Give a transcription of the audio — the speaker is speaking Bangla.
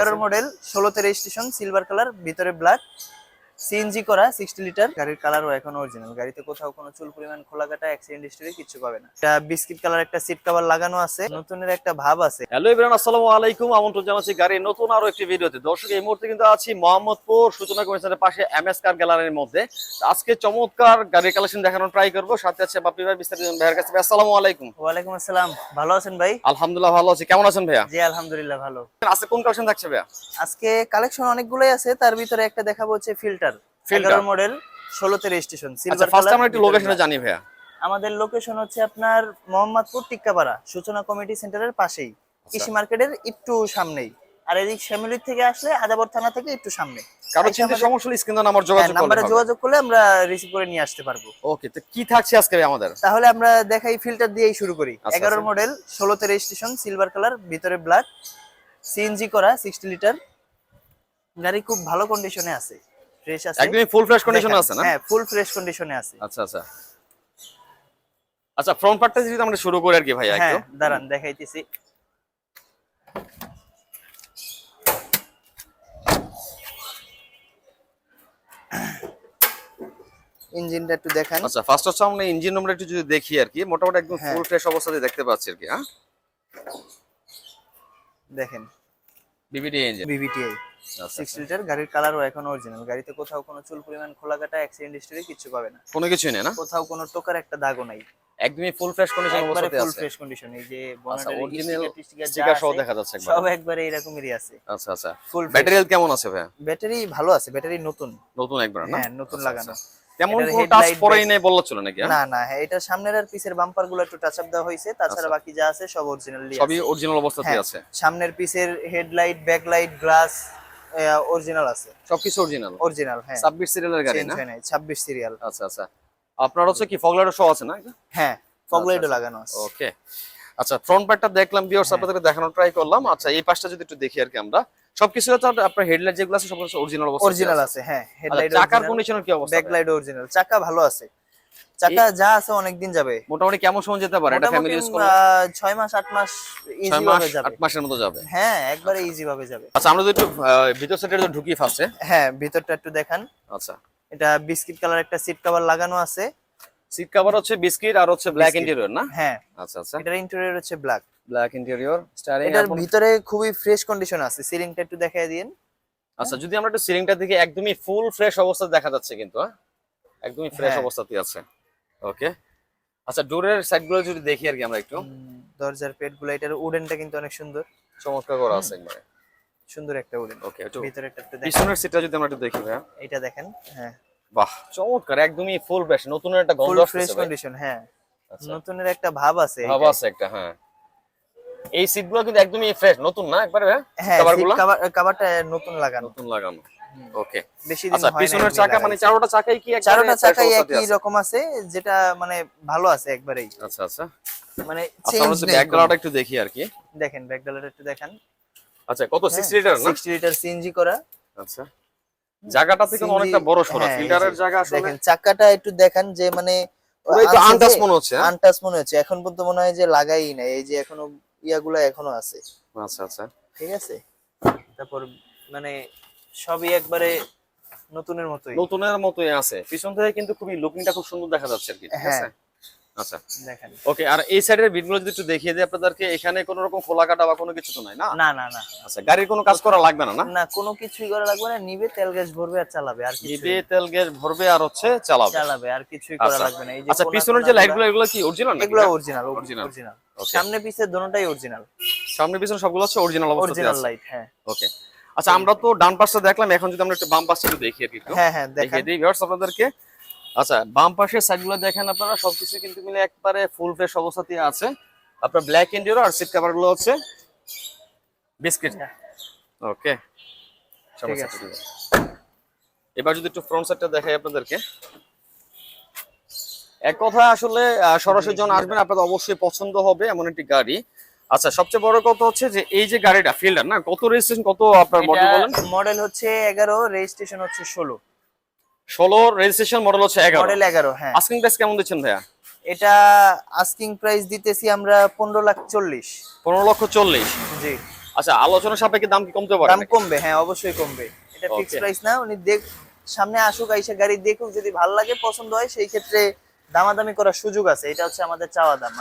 তেরোর মডেল ষোলো ষোলোতে স্টেশন সিলভার কালার ভিতরে ব্ল্যাক সিএনজি করা সিক্সটি লিটার গাড়ির কালারও এখন অরিজিনাল গাড়িতে কোথাও কোনো চুল পরিমাণ খোলা কাটা অ্যাক্সিডেন্ট হিস্টরি কিছু পাবে না। এটা বিস্কিট কালার একটা সিট কভার লাগানো আছে। নতুনের একটা ভাব আছে। হ্যালো ইব্রাহিম আসসালামু আলাইকুম। আমন্ত্রণ জানাচ্ছি গাড়ির নতুন আরও একটি ভিডিওতে। দর্শক এই মুহূর্তে কিন্তু আছি মোহাম্মদপুর সূচনা কমিশনের পাশে এম এস কার গ্যালারির মধ্যে। আজকে চমৎকার গাড়ির কালেকশন দেখানোর ট্রাই করব। সাথে আছে বাপি ভাই বিস্তারিত ভাইয়ের কাছে আসসালামু আলাইকুম। ওয়ালাইকুম আসসালাম। ভালো আছেন ভাই? আলহামদুলিল্লাহ ভালো আছি। কেমন আছেন ভাইয়া? জি আলহামদুলিল্লাহ ভালো। আজকে কোন কালেকশন থাকছে ভাইয়া? আজকে কালেকশন অনেকগুলোই আছে। তার ভিতরে একটা দেখাবো হচ্ছে ফিল্টার? এগারো মডেল ষোলোতে রেজিস্ট্রেশন আচ্ছা সিলভার ফার্স্ট আমরা একটু লোকেশনে জানি ভাইয়া। আমাদের লোকেশন হচ্ছে আপনার মোহাম্মদপুর টিক্কাপাড়া সূচনা কমিটি সেন্টারের পাশেই। আচ্ছা। কৃষি মার্কেটের একটু সামনেই। আর এদিক শ্যামলির থেকে আসলে আদাবর থানা থেকে একটু সামনে। কারও আচ্ছা, চিন্তা সমস্যা হলে স্ক্রিন নাম্বার যোগাযোগ হ্যাঁ, নাম্বারে যোগাযোগ করলে আমরা রিসিভ করে নিয়ে আসতে পারব। ওকে তো কি থাকছে আজকে আমাদের? তাহলে আমরা দেখাই ফিল্টার দিয়েই শুরু করি। আচ্ছা, এগারোর আচ্ছা। মডেল ষোলোতে রেজিস্ট্রেশন সিলভার কালার ভিতরে ব্ল্যাক সিএনজি করা সিক্সটি লিটার গাড়ি খুব ভালো কন্ডিশনে আছে। ফ্রেশ আছে। একদমই ফুল ফ্রেশ কন্ডিশনে আছে না? হ্যাঁ ফুল ফ্রেশ কন্ডিশনে আছে। আচ্ছা আচ্ছা। আচ্ছা ফ্রন্ট পার্টটা যদি আমরা শুরু করি আর কি ভাইয়া হ্যাঁ একটু দাঁড়ান দেখাইতেছি। ইঞ্জিনটা একটু দেখান। আচ্ছা ফার্স্ট হচ্ছে আমরা ইঞ্জিন নম্বর একটু যদি দেখি আর কি মোটামুটি একদম হ্যাঁ। ফুল ফ্রেশ অবস্থাতে দেখতে পাচ্ছি আর কি হ্যাঁ? দেখেন। BBD engine BBTI six litre গাড়ির কালারও এখন অরিজিনাল গাড়িতে কোথাও কোনো চুল পরিমাণ খোলা কাটা অ্যাক্সিডেন্ট হিস্টরি কিছু পাবে না। কোনো কিছুই নেই না? কোথাও কোনো টোকার একটা দাগও নাই। একদমই full fresh condition full fresh condition এই যে আচ্ছা অরিজিনাল স্টিকার স্টিকার সহ দেখা যাচ্ছে একবার। সব একবারে এরকমেরই আছে। আচ্ছা আচ্ছা। ফুল কেমন আছে ভাই ব্যাটারি ভালো আছে ব্যাটারি নতুন। নতুন একবার না? হ্যাঁ নতুন আচ্ছা, লাগানো। আচ্ছা। তেমন কোনো টাচ পরেই back- বললা চলে নাকি হ্যাঁ? না না হ্যাঁ এটা সামনের আর পিছের বাম্পারগুলো একটু টাচ আপ দেওয়া হয়েছে। তাছাড়া আচ্ছা। বাকি যা আছে সব অরিজিনাল সবই অরিজিনাল অবস্থাতে আছে। সামনের পিছের হেডলাইট ব্যাকলাইট গ্লাস অরিজিনাল আছে। সবকিছু অরিজিনাল অরিজিনাল হ্যাঁ। 26 সিরিয়ালের গাড়ি চেঞ্জ না? হয় নাই 26 সিরিয়াল আচ্ছা আচ্ছা। আপনার হচ্ছে কি ফগলাইটও সহ আছে না? হ্যাঁ ফগলাইটও আচ্ছা। লাগানো আছে। ওকে আচ্ছা ফ্রন্ট পার্টটা দেখলাম ভিউয়ার্স হ্যাঁ। আপনাদের দেখানোর ট্রাই করলাম। আচ্ছা এই পাশটা যদি একটু দেখি আর কি আমরা। সবকিছু হচ্ছে আপনার হেডলাইট যেগুলো আছে সবকিছু অরিজিনাল অবস্থা অরিজিনাল আছে হ্যাঁ। হেডলাইট আচ্ছা, চাকার কন্ডিশনের কি অবস্থা? ব্যাকলাইট অরিজিনাল চাকা ভালো আছে। চাকা যা আছে অনেক দিন যাবে। মোটামুটি কেমন সময় যেতে পারে? এটা ফ্যামিলি ইউজ করলে আহ, ছয় মাস আট মাস ইজি ভাবে যাবে। আট মাসের মতো যাবে? হ্যাঁ একবারে ইজি ভাবে যাবে। আচ্ছা আমরা যদি একটু ভিতর সাইডে ঢুকি ফার্স্টে হ্যাঁ ভিতরটা একটু দেখান। আচ্ছা। এটা বিস্কিট কালার একটা সিট কভার লাগানো আছে। সিট কভার হচ্ছে বিস্কিট আর হচ্ছে ব্ল্যাক। ইন্টেরিয়র না? হ্যাঁ। আচ্ছা আচ্ছা। এটার ইন্টেরিয়র হচ্ছে ব্ল্যাক ব্ল্যাক ইন্টেরিয়র স্টারিং এটার ভিতরে খুবই ফ্রেশ কন্ডিশন আছে। সিলিংটা একটু দেখাই দিন। আচ্ছা যদি আমরা একটু সিলিংটা দিকে একদমই ফুল ফ্রেশ অবস্থা দেখা যাচ্ছে কিন্তু হ্যাঁ? একদমই ফ্রেশ হ্যাঁ। অবস্থাতে আছে। ওকে আচ্ছা ডোরের সাইডগুলো যদি দেখি আর কি আমরা একটু। দরজার পেটগুলো এটার উডেনটা কিন্তু অনেক সুন্দর। চমৎকার করা আছে একবারে। সুন্দর একটা উডেন। ওকে একটু ভিতরে একটা পিছনের সিটটা যদি আমরা একটু দেখি ভাইয়া। এটা দেখেন হ্যাঁ। বাহ চমৎকার একদমই ফুল ফ্রেশ নতুন একটা গন্ধ ফ্রেশ আসছে ভাই। কন্ডিশন হ্যাঁ। আচ্ছা। নতুনের একটা ভাব আছে ভাব আছে একটা হ্যাঁ। এই সিটগুলো কিন্তু একদমই ফ্রেশ নতুন না একবারে হ্যাঁ কভারগুলো কাভারটা নতুন লাগানো। নতুন লাগানো। ওকে। বেশি দিন আচ্ছা হয় পিছনের চাকা মানে চারোটা চাকাই কি চারোটা চাকাই একই রকম আছে যেটা মানে ভালো আছে একবারেই। আচ্ছা আচ্ছা। মানে আচ্ছা চেঞ্জ ব্যাক ডালাটা একটু দেখি আর কি। দেখেন ব্যাক ডালাটা একটু দেখেন। আচ্ছা কত? 60 লিটার না? 60 লিটার সিএনজি করা। আচ্ছা। জায়গাটা থেকে অনেকটা বড় সরো হ্যাঁ, ফিল্টারের জায়গা আসলে? দেখেন চাকাটা একটু দেখান যে মানে আনটাচ মনে হচ্ছে হ্যাঁ? মনে হচ্ছে। এখন পর্যন্ত মনে হয় যে লাগাই নাই এই যে এখনও ইয়াগুলো এখনও আছে। আচ্ছা আচ্ছা। ঠিক আছে? তারপর মানে সবই একবারে নতুনের মতোই। নতুনের মতোই আছে। পিছন থেকে কিন্তু খুবই লুকিংটা খুব সুন্দর দেখা যাচ্ছে আর কি ঠিক হ্যাঁ। আছে? আচ্ছা। দেখেন। ওকে আর এই সাইডের বিটগুলো যদি একটু দেখিয়ে দিই আপনাদেরকে এখানে কোনো রকম খোলা কাটা বা কোনো কিছু তো নাই না? না না না। আচ্ছা গাড়ির কোনো কাজ করা লাগবে না না? না কোনো কিছুই করা লাগবে না নিবে তেল গ্যাস ভরবে আর চালাবে আর কিছু নিবে তেল গ্যাস ভরবে আর হচ্ছে চালাবে। চালাবে আর কিছুই করা আচ্ছা। লাগবে না। এই যে আচ্ছা পিছনের যে কোনাগুলা- লাইটগুলো এগুলো কি অরিজিনাল নাকি? এগুলো অরিজিনাল অরিজিনাল সামনে পিছে দোনোটাই অরিজিনাল সামনে পিছনে সবগুলো হচ্ছে অরিজিনাল অবস্থাতে অরিজিনাল লাইট হ্যাঁ। ওকে আচ্ছা আমরা তো ডান পাশটা দেখলাম এখন যদি আমরা একটু বাম পাশটা একটু দেখি আর কি হ্যাঁ হ্যাঁ দেখিয়ে দিই ভিউয়ার্স আপনাদেরকে। আচ্ছা বাম পাশের সাইডগুলো দেখেন আপনারা সবকিছু কিন্তু মিলে একবারে ফুল ফ্রেশ অবস্থাতে আছে আপনার ব্ল্যাক ইন্ডিয়ার আর সিট কভারগুলো হচ্ছে বিস্কিট হ্যাঁ। ওকে। এবার যদি একটু ফ্রন্ট সাইডটা দেখাই আপনাদেরকে। এক কথা আসলে সরাসরি জন আসবেন আপনাদের অবশ্যই পছন্দ হবে এমন একটি গাড়ি। আচ্ছা সবচেয়ে বড় কথা হচ্ছে যে এই যে গাড়িটা ফিল্ডার না? কত রেজিস্ট্রেশন কত আপনার মডেল বলেন? মডেল হচ্ছে এগারো রেজিস্ট্রেশন হচ্ছে ষোলো। ষোলো রেজিস্ট্রেশন মডেল হচ্ছে এগারো। মডেল এগারো হ্যাঁ। আস্কিং প্রাইস কেমন দিচ্ছেন ভাইয়া? এটা আস্কিং প্রাইস দিতেছি আমরা পনেরো লাখ চল্লিশ। পনেরো লক্ষ চল্লিশ। জি। আচ্ছা আলোচনা সাপেক্ষে দাম কি কমতে পারে দাম কমবে হ্যাঁ অবশ্যই কমবে। এটা Okay. প্রাইস না উনি দেখ সামনে আসুক আইসা গাড়ি দেখুক যদি ভালো লাগে পছন্দ হয় সেই ক্ষেত্রে দামাদামি করার সুযোগ আছে। এটা হচ্ছে আমাদের চাওয়া দাম।